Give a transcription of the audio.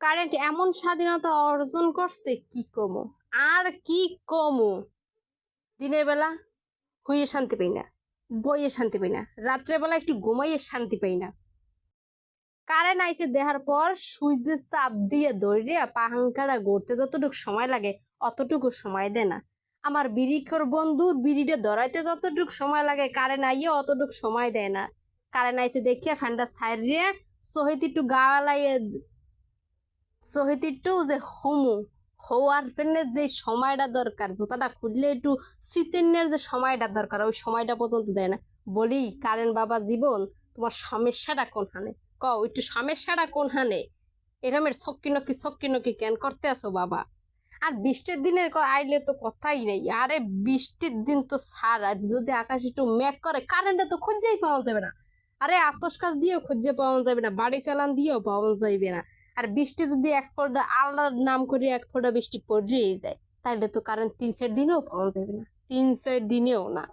Current এমন স্বাধীনতা অর্জন করছে, কি কমো? আর কি কমো? দিনের বেলা হুইয়ে শান্তি পাই না, বইয়ে শান্তি পাই না রাত্রেবেলা একটু ঘুমাইয়ে শান্তি পাই না। কারেন্ট আইসে দেহার পর সুইচে চাপ দিয়ে দৌড়িয়ে পাহাঙ্কারা গড়তে যতটুকু সময় লাগে অতটুকু সময় দেয় না। আমার বিড়িখর বন্ধুর বিড়িটা ধরাইতে যতটুকু সময় লাগে কারেন্ট আইয়ে অতটুকু সময় দেয় না। কারেন্ট আইসে দেখিয়ে ফ্যানটা সাইরিয়ে সহিত একটু গা লাইয়ে সহিত একটু যে হোমু হওয়ার ফেনের যে সময়টা দরকার জুতাটা খুললে একটু শীতের যে সময়টা দরকার ওই সময়টা পর্যন্ত দেয় না। বলি কারেন্ট বাবা জীবন তোমার সমস্যাটা কোনখানে কও একটু সমস্যাটা কোনখানে এরমের সক্কি নকি সক্কি নকি কেন করতে আসো বাবা? আর বৃষ্টির দিনের আইলে তো কথাই নেই। আরে বৃষ্টির দিন তো সার আর যদি আকাশ একটু মেঘ করে কারেন্টে তো খুঁজেই পাওয়া যাবে না। আরে আতস কাজ দিয়েও খুঁজে পাওয়া যাবে না, বাড়ি চালান দিয়েও পাওয়া যাইবে না। আর বৃষ্টি যদি এক ফোঁটা, আল্লাহর নাম করে এক ফোঁটা বৃষ্টি পড়িয়ে যায় তাহলে তো কারণ তিন চার দিনেও পাওয়া যাবে না। তিন চার দিনেও না।